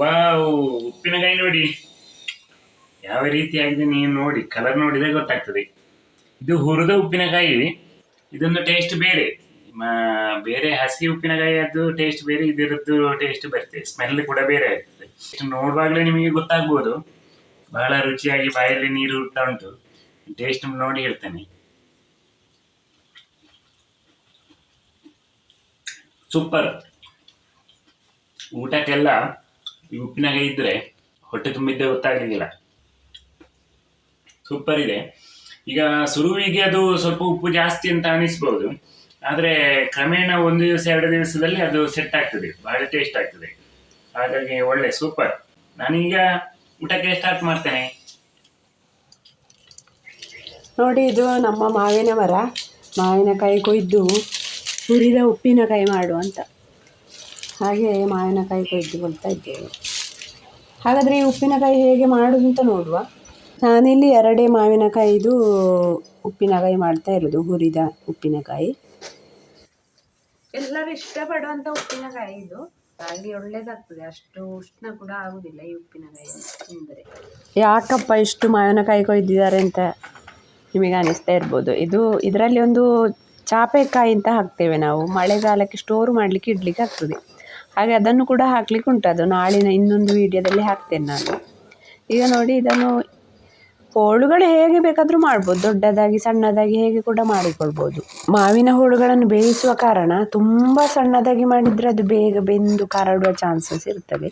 Wow ಉಪ್ಪಿನಕಾಯಿ ನೋಡಿ. ಯಾವ ರೀತಿ ಆಗಿದೆ ನೀವು ನೋಡಿ ಕಲರ್ ನೋಡಿದ್ರೆ ಗೊತ್ತಾಗ್ತದೆ. ಇದು ಹುರಿದ ಉಪ್ಪಿನಕಾಯಿ ಇದೊಂದು ಟೇಸ್ಟ್ ಬೇರೆ. ಬೇರೆ ಹಸಿ ಉಪ್ಪಿನಕಾಯಿ ಅದು ಟೇಸ್ಟ್ ಬೇರೆ, ಇದರದ್ದು ಟೇಸ್ಟ್ ಬರ್ತದೆ. ಸ್ಮೆಲ್ ಕೂಡ ಬೇರೆ ಆಗ್ತದೆ. ನೋಡುವಾಗಲೇ ನಿಮಗೆ ಗೊತ್ತಾಗ್ಬೋದು. ಬಹಳ ರುಚಿಯಾಗಿ ಬಾಯಲ್ಲಿ ನೀರು ಉರ್ತಾ ಉಂಟು. ಟೇಸ್ಟ್ ನೋಡಿ ಹೇಳ್ತೇನೆ. ಸೂಪರ್ ಊಟಕ್ಕೆಲ್ಲ ಈ ಉಪ್ಪಿನಾಗ ಇದ್ರೆ ಹೊಟ್ಟೆ ತುಂಬಿದ್ದೆ ಗೊತ್ತಾಗಲಿಲ್ಲ ಸೂಪರ್ ಇದೆ. ಈಗ ಸುರುವಿಗೆ ಅದು ಸ್ವಲ್ಪ ಉಪ್ಪು ಜಾಸ್ತಿ ಅಂತ ಅನಿಸ್ಬೋದು. ಆದರೆ ಕ್ರಮೇಣ ಒಂದು ದಿವಸ, ಎರಡು ದಿವಸದಲ್ಲಿ ಅದು ಸೆಟ್ ಆಗ್ತದೆ. ಬಹಳ ಟೇಸ್ಟ್ ಆಗ್ತದೆ. ಹಾಗಾಗಿ ಒಳ್ಳೆ ಸೂಪರ್ ನಾನೀಗ ಊಟಕ್ಕೆ ಸ್ಟಾರ್ಟ್ ಮಾಡ್ತೇನೆ. ನೋಡಿ, ಇದು ನಮ್ಮ ಮಾವಿನ ಮರ. ಮಾವಿನಕಾಯಿ ಕೊಯ್ದು ಹುರಿದ ಉಪ್ಪಿನಕಾಯಿ ಮಾಡು ಅಂತ. ಹಾಗೆ ಮಾವಿನಕಾಯಿ ಕೊಯ್ದುಕೊಳ್ತಾ ಇದ್ದೇವೆ. ಹಾಗಾದರೆ ಈ ಉಪ್ಪಿನಕಾಯಿ ಹೇಗೆ ಮಾಡೋದು ಅಂತ ನೋಡುವ. ನಾನಿಲ್ಲಿ ಎರಡೇ ಮಾವಿನಕಾಯಿದು ಉಪ್ಪಿನಕಾಯಿ ಮಾಡ್ತಾ ಇರೋದು ಹುರಿದ ಉಪ್ಪಿನಕಾಯಿ. ಎಲ್ಲರೂ ಇಷ್ಟಪಡುವಂಥ ಉಪ್ಪಿನಕಾಯಿ ಇದು. ಹಾಗೆ ಒಳ್ಳೇದಾಗ್ತದೆ. ಅಷ್ಟು ಉಷ್ಣ ಕೂಡ ಆಗುದಿಲ್ಲ ಈ ಉಪ್ಪಿನಕಾಯಿ ತಿಂದರೆ ಯಾಕಪ್ಪ ಇಷ್ಟು ಮಾವಿನಕಾಯಿ ಕೊಯ್ದಿದ್ದಾರೆ ಅಂತ ನಿಮಗೆ ಅನಿಸ್ತಾ ಇರ್ಬೋದು? ಇದು ಇದರಲ್ಲಿ ಒಂದು ಚಾಪೆಕಾಯಿ ಅಂತ ಹಾಕ್ತೇವೆ ನಾವು. ಮಳೆಗಾಲಕ್ಕೆ ಸ್ಟೋರ್ ಮಾಡಲಿಕ್ಕೆ ಇಡ್ಲಿಕ್ಕೆ ಆಗ್ತದೆ. ಹಾಗೆ ಅದನ್ನು ಕೂಡ ಹಾಕ್ಲಿಕ್ಕೆ ಉಂಟು. ಅದು ನಾಳಿನ ಇನ್ನೊಂದು ವಿಡಿಯೋದಲ್ಲಿ ಹಾಕ್ತೇನೆ ನಾನು. ಈಗ ನೋಡಿ, ಇದನ್ನು ಹೋಳುಗಳು ಹೇಗೆ ಬೇಕಾದರೂ ಮಾಡ್ಬೋದು. ದೊಡ್ಡದಾಗಿ, ಸಣ್ಣದಾಗಿ ಹೇಗೆ ಕೂಡ ಮಾಡಿಕೊಳ್ಬೋದು. ಮಾವಿನ ಹೋಳುಗಳನ್ನು ಬೇಯಿಸುವ ಕಾರಣ ತುಂಬ ಸಣ್ಣದಾಗಿ ಮಾಡಿದರೆ ಅದು ಬೇಗ ಬೆಂದು ಕರಡುವ ಚಾನ್ಸಸ್ ಇರ್ತದೆ.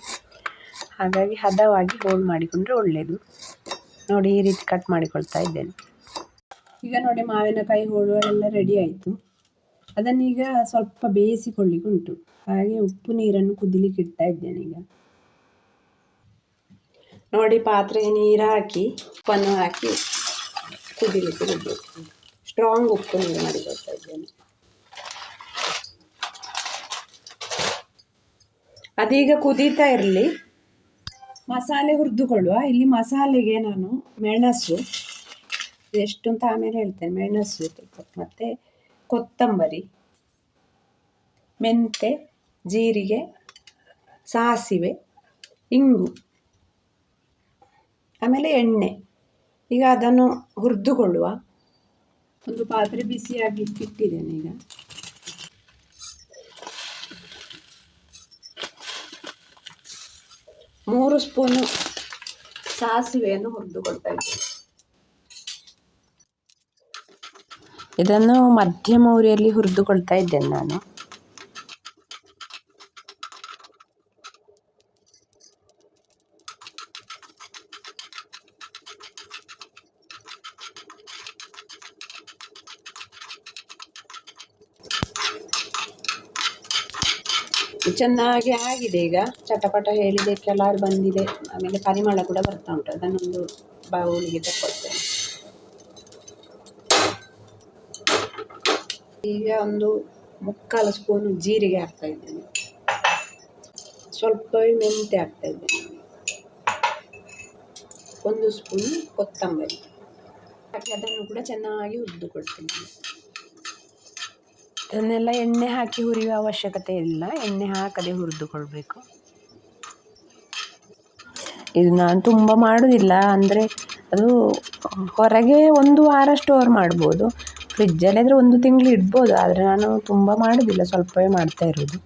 ಹಾಗಾಗಿ ಹದವಾಗಿ ಹೋಳು ಮಾಡಿಕೊಂಡ್ರೆ ಒಳ್ಳೆಯದು ನೋಡಿ, ಈ ರೀತಿ ಕಟ್ ಮಾಡಿಕೊಳ್ತಾ ಇದ್ದೇನೆ. ಈಗ ನೋಡಿ, ಮಾವಿನಕಾಯಿ ಹೋಳುಗಳೆಲ್ಲ ರೆಡಿ ಆಯಿತು. ಅದನ್ನೀಗ ಸ್ವಲ್ಪ ಬೇಯಿಸಿಕೊಳ್ಳಿಕ್ಕೆ ಉಂಟು ಹಾಗೆ ಉಪ್ಪು ನೀರನ್ನು ಕುದಿಲಿಕ್ಕೆ ಇಡ್ತಾ ಇದ್ದೇನೆ ಈಗ. ನೋಡಿ ಪಾತ್ರೆಗೆ ನೀರು ಹಾಕಿ, ಉಪ್ಪನ್ನು ಹಾಕಿ ಕುದಿಲಿಕ್ಕೆ ಬಿಡಬೇಕು ಸ್ಟ್ರಾಂಗ್ ಉಪ್ಪು ನೀರು ಮಾಡಿಕೊಳ್ತಾ ಇದ್ದೇನೆ. ಅದೀಗ ಕುದೀತಾ ಇರಲಿ. ಮಸಾಲೆ ಹುರಿದುಕೊಳ್ಳುವ. ಇಲ್ಲಿ ಮಸಾಲೆಗೆ ನಾನು ಮೆಣಸು ಎಷ್ಟು ಅಂತ ಆಮೇಲೆ ಹೇಳ್ತೇನೆ. ಮೆಣಸು ಮತ್ತು ಕೊತ್ತಂಬರಿ, ಮೆಂತೆ, ಜೀರಿಗೆ, ಸಾಸಿವೆ, ಇಂಗು, ಆಮೇಲೆ ಎಣ್ಣೆ. ಈಗ ಅದನ್ನು ಹುರಿದುಕೊಳ್ಳುವ ಒಂದು ಪಾತ್ರೆ ಬಿಸಿಯಾಗಿ ಇಟ್ಟಿದ್ದೇನೆ ಈಗ. ಮೂರು ಸ್ಪೂನು ಸಾಸಿವೆಯನ್ನು ಹುರಿದುಕೊಳ್ತಾ ಇದ್ದೇನೆ. ಇದನ್ನು ಮಧ್ಯಮ ಉರಿಯಲ್ಲಿ ಹುರಿದುಕೊಳ್ತಾ ಇದ್ದೇನೆ ನಾನು. ಚೆನ್ನಾಗಿ ಆಗಿದೆ ಈಗ. ಚಟಪಟ ಹೇಳಿದೆ, ಕಲರ್ ಬಂದಿದೆ. ಆಮೇಲೆ ಪರಿಮಳ ಕೂಡ ಬರ್ತಾ ಉಂಟು. ಅದನ್ನೊಂದು ಬಾವುಲಿಗೆ ತಗೊಳ್ತೇನೆ ಈಗ ಒಂದು ಮುಕ್ಕಾಲು ಸ್ಪೂನು ಜೀರಿಗೆ ಹಾಕ್ತಾ ಇದ್ದೇನೆ. ಸ್ವಲ್ಪ ಮೆಂತೆ ಹಾಕ್ತಾ ಇದ್ದೇನೆ. ಒಂದು ಸ್ಪೂನ್ ಕೊತ್ತಂಬರಿ. ಹಾಕಿ ಅದನ್ನು ಕೂಡ ಚೆನ್ನಾಗಿ ಹುರಿದು ಕೊಡ್ತೀನಿ. ಇದನ್ನೆಲ್ಲ ಎಣ್ಣೆ ಹಾಕಿ ಹುರಿಯುವ ಅವಶ್ಯಕತೆ ಇಲ್ಲ. ಎಣ್ಣೆ ಹಾಕದೆ ಹುರಿದುಕೊಳ್ಬೇಕು ಇದು ನಾನು ತುಂಬ ಮಾಡೋದಿಲ್ಲ. ಅಂದರೆ ಅದು ಹೊರಗೆ ಒಂದು ವಾರ ಸ್ಟೋರ್ ಮಾಡ್ಬೋದು. ಫ್ರಿಜ್ಜಲ್ಲಿದ್ದರೆ ಒಂದು ತಿಂಗಳು ಇಡ್ಬೋದು, ಆದರೆ ನಾನು ತುಂಬ ಮಾಡೋದಿಲ್ಲ, ಸ್ವಲ್ಪವೇ ಮಾಡ್ತಾ ಇರೋದು.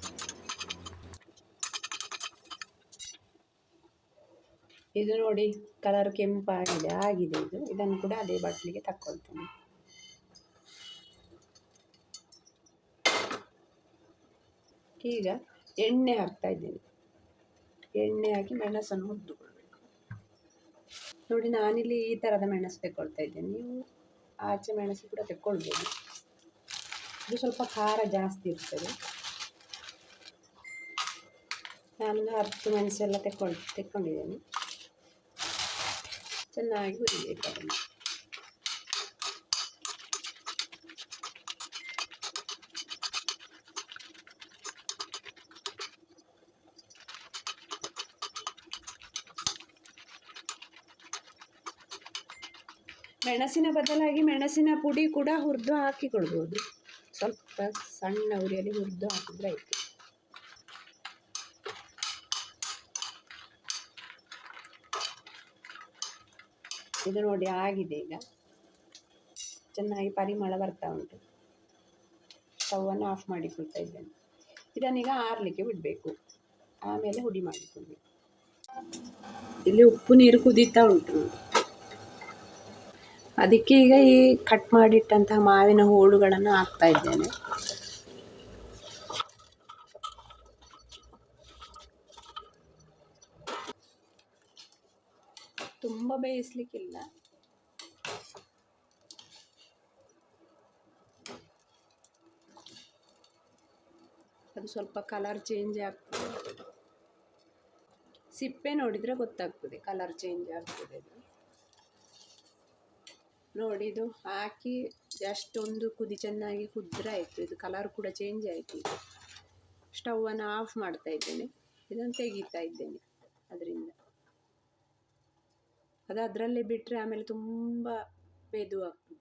ಇದು ನೋಡಿ, ಕಲರ್ ಕೆಂಪಾಗಿದೆ ಆಗಿದೆ ಇದು. ಇದನ್ನು ಕೂಡ ಅದೇ ಬಾಟ್ಲಿಗೆ ತಕ್ಕೊಳ್ತೇನೆ. ಈಗ ಎಣ್ಣೆ ಹಾಕ್ತಾ ಇದ್ದೇನೆ. ಎಣ್ಣೆ ಹಾಕಿ ಮೆಣಸನ್ನು ಹುರಿದುಕೊಳ್ಬೇಕು. ನೋಡಿ, ನಾನಿಲ್ಲಿ ಈ ಥರದ ಮೆಣಸು ತಗೊಳ್ತಾ ಇದ್ದೇನೆ. ನೀವು ಆಚೆ ಮೆಣಸು ಕೂಡ ತೆಕ್ಕೊಳ್ಬೋದು. ಇದು ಸ್ವಲ್ಪ ಖಾರ ಜಾಸ್ತಿ ಇರ್ತದೆ. ನಾನೊಂದು ಹತ್ತು ಮೆಣಸೆಲ್ಲ ತೆಕ್ಕೊಂಡು, ತೆಕ್ಕೊಂಡಿದ್ದೇನೆ. ಚೆನ್ನಾಗಿ ಹುರಿಬೇಕು ಅದನ್ನು. ಮೆಣಸಿನ ಬದಲಾಗಿ ಮೆಣಸಿನ ಪುಡಿ ಕೂಡ ಹುರಿದು ಹಾಕಿಕೊಳ್ಬೋದು. ಸ್ವಲ್ಪ ಸಣ್ಣ ಉರಿಯಲ್ಲಿ ಹುರಿದು ಹಾಕಿದ್ರೆ ಆಯಿತು. ಇದು ನೋಡಿ ಆಗಿದೆ ಈಗ. ಚೆನ್ನಾಗಿ ಪರಿಮಳ ಬರ್ತಾ ಉಂಟು. ಸ್ಟವನ್ನು ಆಫ್ ಮಾಡಿಕೊಳ್ತಾ ಇದ್ದೇನೆ. ಇದನ್ನೀಗ ಆರಲಿಕ್ಕೆ ಬಿಡಬೇಕು. ಆಮೇಲೆ ಹುಡಿ ಮಾಡಿಕೊಳ್ಬೇಕು. ಇಲ್ಲಿ ಉಪ್ಪು ನೀರು ಕುದೀತಾ ಉಂಟು. ಅದಕ್ಕೆ ಈಗ ಈ ಕಟ್ ಮಾಡಿಟ್ಟಂತಹ ಮಾವಿನ ಹೋಳುಗಳನ್ನು ಹಾಕ್ತಾ ಇದ್ದೇನೆ. ತುಂಬ ಬೇಯಿಸ್ಲಿಕ್ಕಿಲ್ಲ. ಅದು ಸ್ವಲ್ಪ ಕಲರ್ ಚೇಂಜ್ ಆಗ್ತದೆ. ಸಿಪ್ಪೆ ನೋಡಿದರೆ ಗೊತ್ತಾಗ್ತದೆ ಕಲರ್ ಚೇಂಜ್ ಆಗ್ತದೆ ಅದು. ನೋಡಿ, ಇದು ಹಾಕಿ ಜಸ್ಟ್ ಒಂದು ಕುದಿ ಚೆನ್ನಾಗಿ ಕುದ್ರೆ ಆಯಿತು. ಇದು ಕಲರ್ ಕೂಡ ಚೇಂಜ್ ಆಯಿತು ಇದು ಸ್ಟವನ್ನು ಆಫ್ ಮಾಡ್ತಾ ಇದ್ದೇನೆ. ಇದನ್ನು ತೆಗಿತಾ ಇದ್ದೇನೆ ಅದರಿಂದ. ಅದು ಅದರಲ್ಲೇ ಬಿಟ್ಟರೆ ಆಮೇಲೆ ತುಂಬ ಬೇದು ಆಗ್ತದೆ.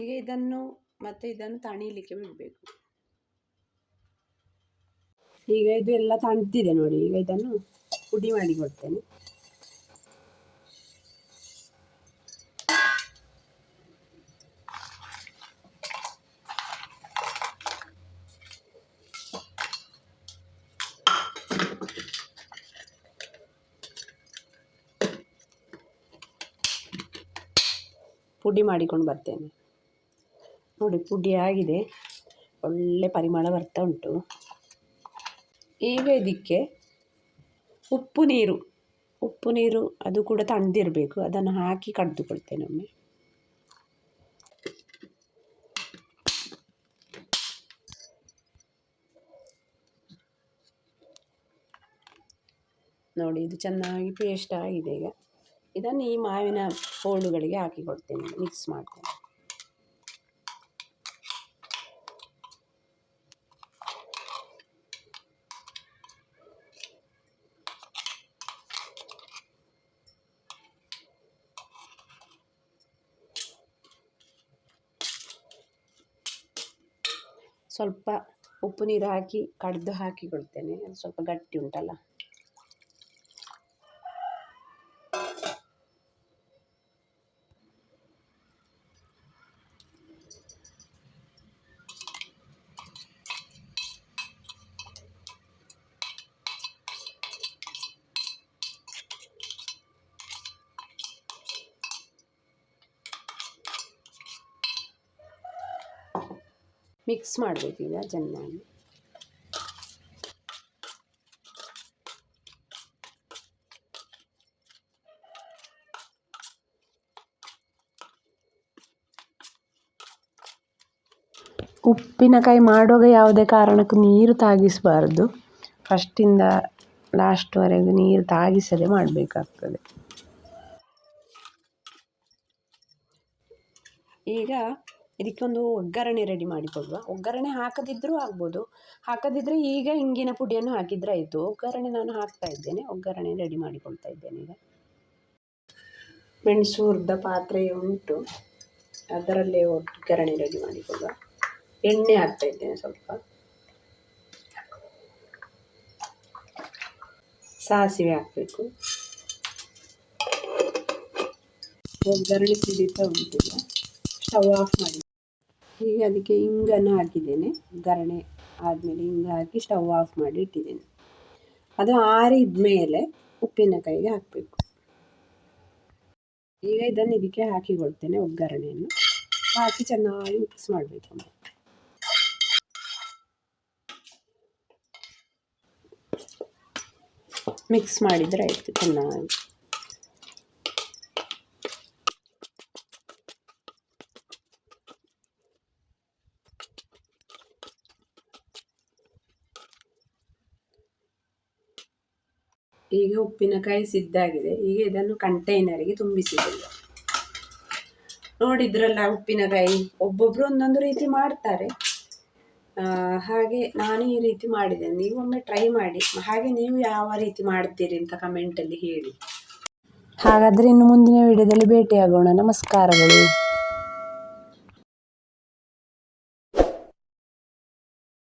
ಈಗ ಇದನ್ನು ಮತ್ತೆ ಇದನ್ನು ತಣಿಲಿಕ್ಕೆ ಬಿಡಬೇಕು. ಈಗ ಇದು ಎಲ್ಲ ತಣ್ತಿದೆ ನೋಡಿ, ಈಗ ಇದನ್ನು ಪುಡಿ ಮಾಡಿ ಕೊಡ್ತೇನೆ. ಪುಡಿ ಮಾಡಿಕೊಂಡು ಬರ್ತೇನೆ. ನೋಡಿ ಪುಡಿ ಆಗಿದೆ. ಒಳ್ಳೆ ಪರಿಮಳ ಬರ್ತಾ ಉಂಟು. ಈಗ ಇದಕ್ಕೆ ಉಪ್ಪು ನೀರು. ಉಪ್ಪು ನೀರು ಅದು ಕೂಡ ತಣ್ಣದಿರಬೇಕು ಅದನ್ನು ಹಾಕಿ ಕಡಿದುಕೊಳ್ತೇನೆ ಒಮ್ಮೆ. ನೋಡಿ, ಇದು ಚೆನ್ನಾಗಿ ಪೇಸ್ಟ್ ಆಗಿದೆ ಈಗ. ಇದನ್ನು ಈ ಮಾವಿನ ಹೋಳುಗಳಿಗೆ ಹಾಕಿಕೊಡ್ತೇನೆ. ಮಿಕ್ಸ್ ಮಾಡ್ತೇನೆ. ಸ್ವಲ್ಪ ಉಪ್ಪು ನೀರು ಹಾಕಿ ಕಡೆದು ಹಾಕಿ ಕೊಡ್ತೇನೆ. ಅದು ಸ್ವಲ್ಪ ಗಟ್ಟಿ ಉಂಟಲ್ಲ? ಮಿಕ್ಸ್ ಮಾಡಬೇಕೀಗ ಚೆನ್ನಾಗಿ. ಉಪ್ಪಿನಕಾಯಿ ಮಾಡುವಾಗ ಯಾವುದೇ ಕಾರಣಕ್ಕೂ ನೀರು ತಾಗಿಸಬಾರ್ದು. ಫಸ್ಟಿಂದ ಲಾಸ್ಟ್ವರೆಗೂ ನೀರು ತಾಗಿಸದೆ ಮಾಡಬೇಕಾಗ್ತದೆ. ಈಗ ಇದಕ್ಕೊಂದು ಒಗ್ಗರಣೆ ರೆಡಿ ಮಾಡಿಕೊಡುವ. ಒಗ್ಗರಣೆ ಹಾಕದಿದ್ದರೂ ಆಗ್ಬೋದು. ಹಾಕದಿದ್ದರೆ ಈಗ ಇಂಗಿನ ಪುಡಿಯನ್ನು ಹಾಕಿದರೆ ಆಯಿತು. ಒಗ್ಗರಣೆ ನಾನು ಹಾಕ್ತಾ ಇದ್ದೇನೆ. ಒಗ್ಗರಣೆ ರೆಡಿ ಮಾಡಿಕೊಳ್ತಾ ಇದ್ದೇನೆ ಈಗ. ಮೆಣಸು ಹುರಿದ ಪಾತ್ರೆ ಉಂಟು. ಅದರಲ್ಲೇ ಒಗ್ಗರಣೆ ರೆಡಿ ಮಾಡಿಕೊಳ್ಳುವ. ಎಣ್ಣೆ ಹಾಕ್ತಾ ಇದ್ದೇನೆ ಸ್ವಲ್ಪ. ಸಾಸಿವೆ ಹಾಕಬೇಕು. ಒಗ್ಗರಣೆ ಸಿಡಿತಾ ಉಂಟು ಸ್ಟವ್ ಆಫ್ ಮಾಡಿ. ಈಗ ಅದಕ್ಕೆ ಇಂಗನ್ನು ಹಾಕಿದ್ದೇನೆ. ಗರಣೆ ಆದಮೇಲೆ ಇಂಗ ಹಾಕಿ ಸ್ಟವ್ ಆಫ್ ಮಾಡಿ ಇಟ್ಟಿದ್ದೇನೆ. ಅದು ಆರಿದ ಮೇಲೆ ಉಪ್ಪಿನಕಾಯಿಗೆ ಹಾಕಬೇಕು. ಈಗ ಇದನ್ನು ಇದಕ್ಕೆ ಹಾಕಿಕೊಳ್ತೇನೆ ಒಗ್ಗರಣೆಯನ್ನು. ಹಾಕಿ ಚೆನ್ನಾಗಿ ಮಿಕ್ಸ್ ಮಾಡಬೇಕು ಮಿಕ್ಸ್ ಮಾಡಿದರೆ ಆಯಿತು ಚೆನ್ನಾಗಿ. ಈಗ ಉಪ್ಪಿನಕಾಯಿ ಸಿದ್ಧಾಗಿದೆ ಈಗ ಇದನ್ನು ಕಂಟೈನರಿಗೆ ತುಂಬಿಸಿದ್ದೇವೆ. ನೋಡಿದ್ರಲ್ಲ ಉಪ್ಪಿನಕಾಯಿ? ಒಬ್ಬೊಬ್ಬರು ಒಂದೊಂದು ರೀತಿ ಮಾಡ್ತಾರೆ. ಹಾಗೆ ನಾನು ಈ ರೀತಿ ಮಾಡಿದ್ದೇನೆ. ನೀವೊಮ್ಮೆ ಟ್ರೈ ಮಾಡಿ. ಹಾಗೆ ನೀವು ಯಾವ ರೀತಿ ಮಾಡ್ತೀರಿ ಅಂತ ಕಮೆಂಟಲ್ಲಿ ಹೇಳಿ. ಹಾಗಾದರೆ ಇನ್ನು ಮುಂದಿನ ವಿಡಿಯೋದಲ್ಲಿ ಭೇಟಿಯಾಗೋಣ. ನಮಸ್ಕಾರಗಳು.